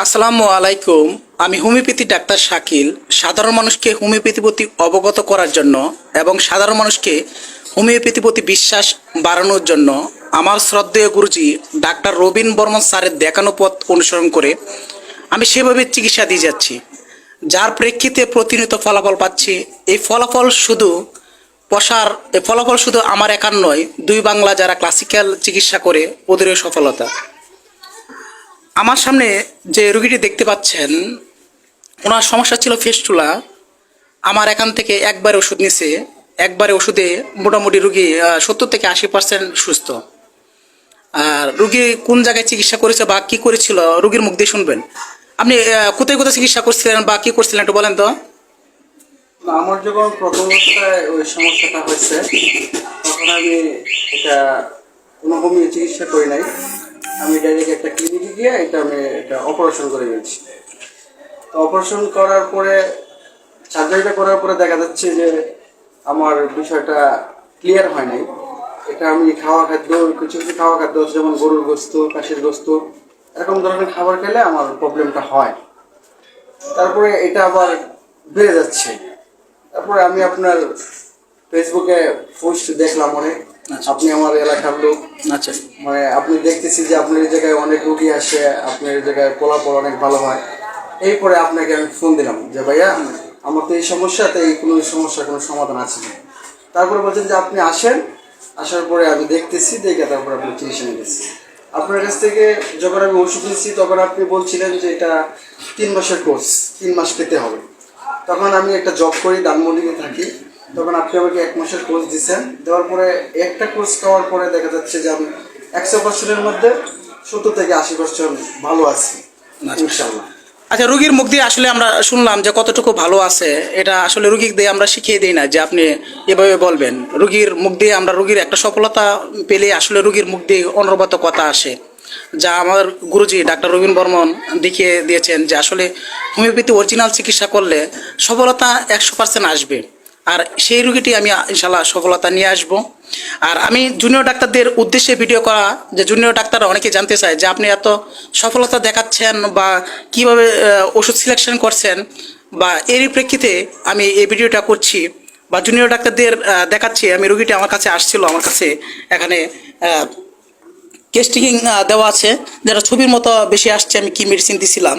আসসালামু আলাইকুম। আমি হোমিওপ্যাথি ডাক্তার শাকিল। সাধারণ মানুষকে হোমিওপ্যাথি প্রতি অবগত করার জন্য এবং সাধারণ মানুষকে হোমিওপ্যাথি প্রতি বিশ্বাস বাড়ানোর জন্য আমার শ্রদ্ধেয় গুরুজি ডাক্তার রবীন বর্মন স্যারের দেখানো পথ অনুসরণ করে আমি সেভাবে চিকিৎসা দিয়ে যাচ্ছি। যার প্রেক্ষিতে প্রতিনিয়ত ফলাফল পাচ্ছি। এই ফলাফল শুধু পশার এই ফলাফল শুধু আমার একার নয়, দুই বাংলা যারা ক্লাসিক্যাল চিকিৎসা করে, ওদেরও সফলতা। আমার সামনে যে রুগীটি দেখতে পাচ্ছেন, ওনার সমস্যা ছিল ফেস্টুলা। আমার এখান থেকে একবারে ওষুধ নিছে। একবারে ওষুধে মোটামুটি রুগী সত্তর থেকে আশি পার্সেন্ট সুস্থ। আর রুগী কোন জায়গায় চিকিৎসা করেছে বা কী করেছিল, রুগীর মুখ দিয়ে শুনবেন। আপনি কোথায় কোথায় চিকিৎসা করছিলেন বা কী করছিলেন একটু বলেন তো। আমার যখন প্রথম অবস্থায় ওই সমস্যাটা হয়েছে, তখন আমি এটা কোনো চিকিৎসা করি নাই। আমি ডাইরেক্ট একটা ক্লিনিকে গিয়ে এটা আমি এটা অপারেশন করে নিয়েছি তো অপারেশন করার পরে সার্জারিটা করার পরে দেখা যাচ্ছে যে আমার বিষয়টা ক্লিয়ার হয় নাই। এটা আমি খাওয়া খাদ্য কিছু কিছু খাওয়া খাদ্য আছে যেমন গরুর গোস্ত কাশির গোস্ত এরকম ধরনের খাবার খেলে আমার প্রবলেমটা হয়। তারপরে এটা আবার বেড়ে যাচ্ছে। তারপরে আমি আপনার ফেসবুকে পোস্ট দেখলাম অনেক। আপনি আমার এলাকার লোক। আচ্ছা। মানে আপনি দেখতেছি যে আপনার জায়গায় অনেক রুগী আসে, আপনার জায়গায় ফলাফল অনেক ভালো হয়। এই পরে আপনাকে আমি ফোন দিলাম যে, ভাইয়া, আমার তো এই সমস্যাতে এই কোনো সমস্যার কোনো সমাধান আছে না। তারপরে বলছেন যে, আপনি আসেন। আসার পরে আমি দেখতেছি, দেখে তারপরে আপনি চিকিৎসা নিতেছি আপনার কাছ থেকে যখন আমি ওষুধ নিচ্ছি তখন আপনি বলছিলেন যে, এটা তিন মাসের কোর্স তিন মাস পেতে হবে। তখন আমি একটা জব করি, ধানমন্ডিতে থাকি। তখন আপনি আমাকে এক মাসের কোর্স দিচ্ছেন দেওয়ার পরে একটা কোর্স খাওয়ার পরে দেখা যাচ্ছে যে আমি একশো পার্সেন্টের মধ্যে সত্তর থেকে আশি পার্সেন্ট ভালো আছি ইনশাল্লাহ আচ্ছা রুগীর মুখ দিয়ে আসলে আমরা শুনলাম যে কতটুকু ভালো আছে এটা আসলে রুগীকে দিয়ে আমরা শিখিয়ে দিই না যে আপনি এভাবে বলবেন। রুগীর মুখ দিয়ে আমরা রুগীর একটা সফলতা পেলে আসলে রুগীর মুখ দিয়ে অনর্বত কথা আসে। যা আমার গুরুজি ডাক্তার রবীন বর্মন দেখিয়ে দিয়েছেন যে আসলে হোমিওপ্যাথি অরিজিনাল চিকিৎসা করলে সফলতা একশো পার্সেন্ট আসবে। আর সেই রুগীটি আমি ইনশাল্লাহ সফলতা নিয়ে আসব। আর আমি জুনিয়র ডাক্তারদের উদ্দেশ্যে ভিডিও করা, যে জুনিয়র ডাক্তাররা অনেকে জানতে চায় যে আপনি এত সফলতা দেখাচ্ছেন বা কীভাবে ওষুধ সিলেকশন করছেন বা এরই প্রেক্ষিতে আমি এই ভিডিওটা করছি বা জুনিয়র ডাক্তারদের দেখাচ্ছি। আমি রুগীটি আমার কাছে আসছিল, আমার কাছে এখানে কেস্টিং দেওয়া আছে। যেটা ছবির মতো বেশি আসছে, আমি কি মেডিসিন দিছিলাম?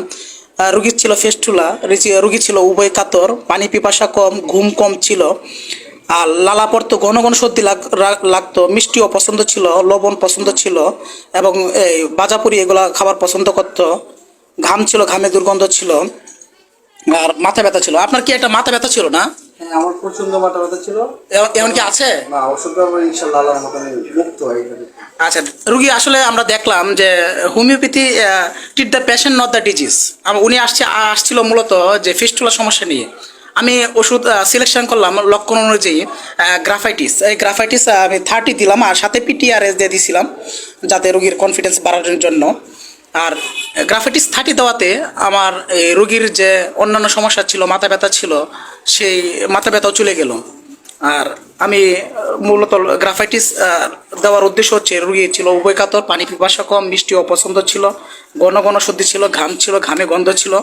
রুগীর ছিল ফেস্টুলা, রুগী- ছিল উভয় কাতর, পানি পিপাসা কম, ঘুম কম ছিল। আর লালা পড়তো ঘন ঘন সর্দি লাগ- লাগতো, মিষ্টিও পছন্দ ছিল, লবণ পছন্দ ছিল, এবং এই বাজাপুরি এগুলা খাবার পছন্দ করত। ঘাম ছিল, ঘামে দুর্গন্ধ ছিল। আর মাথা ব্যথা ছিল। আপনার কি একটা মাথা ব্যথা ছিল না? হ্যাঁ আমার প্রচণ্ড মাথা ব্যথা ছিল। এমন কি আছে? না ওষুধ ব্যবহার ইনশাল্লাহ আল্লাহর মতো মুক্ত হয়ে আচ্ছা রুগী আসলে আমরা দেখলাম যে homeopathy treat the patient not the disease উনি আসছে আসছিল মূলত যে ফিস্টুলা সমস্যা নিয়ে। আমি ওষুধ সিলেকশন করলাম লক্ষণ অনুযায়ী গ্রাফাইটিস এই গ্রাফাইটিস আমি থার্টি দিলাম আর সাথে পিটিআরএস দিয়ে দিয়েছিলাম যাতে রুগীর কনফিডেন্স বাড়ানোর জন্য। আর গ্রাফাইটিস থার্টি দেওয়াতে আমার এই রুগীর যে অন্যান্য সমস্যা ছিল, মাথা ব্যথা ছিল, সেই মাথা ব্যথাও চলে গেল। আর আমি মূলত গ্রাফাইটিস দেওয়ার উদ্দেশ্য হচ্ছে রুগী ছিল উভয় কাতর পানি পিপাসা কম, মিষ্টি অপছন্দ ছিল, ঘন ঘন সর্দি ছিল, ঘাম ছিল, ঘামে গন্ধ ছিল।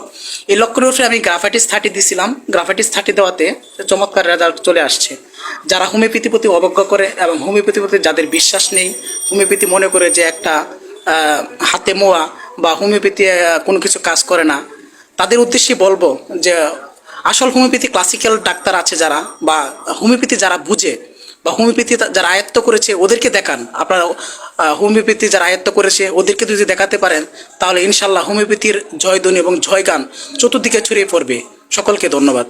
এই লক্ষ্যের উপরে আমি গ্রাফাইটিস থার্টি দিছিলাম। গ্রাফাইটিস থার্টি দেওয়াতে চমৎকার রেজাল্ট চলে আসছে। যারা হোমিওপ্যাথি প্রতি অবজ্ঞা করে এবং হোমিওপ্যাথি প্রতি যাদের বিশ্বাস নেই, হোমিওপ্যাথি মনে করে যে একটা হাতে মোয়া বা হোমিওপ্যাথি কোনো কিছু কাজ করে না। তাদের উদ্দেশ্যে বলব যে, আসল হোমিওপ্যাথি ক্লাসিক্যাল ডাক্তার আছে যারা বা হোমিওপ্যাথি যারা বুঝে বা হোমিওপ্যাথি যারা আয়ত্ত করেছে ওদেরকে দেখান। আপনারা হোমিওপ্যাথি যারা আয়ত্ত করেছে ওদেরকে যদি দেখাতে পারেন, তাহলে ইনশাল্লাহ হোমিওপ্যাথির জয়ধ্বনি এবং জয়গান চতুর্দিকে ছড়িয়ে পড়বে। সকলকে ধন্যবাদ।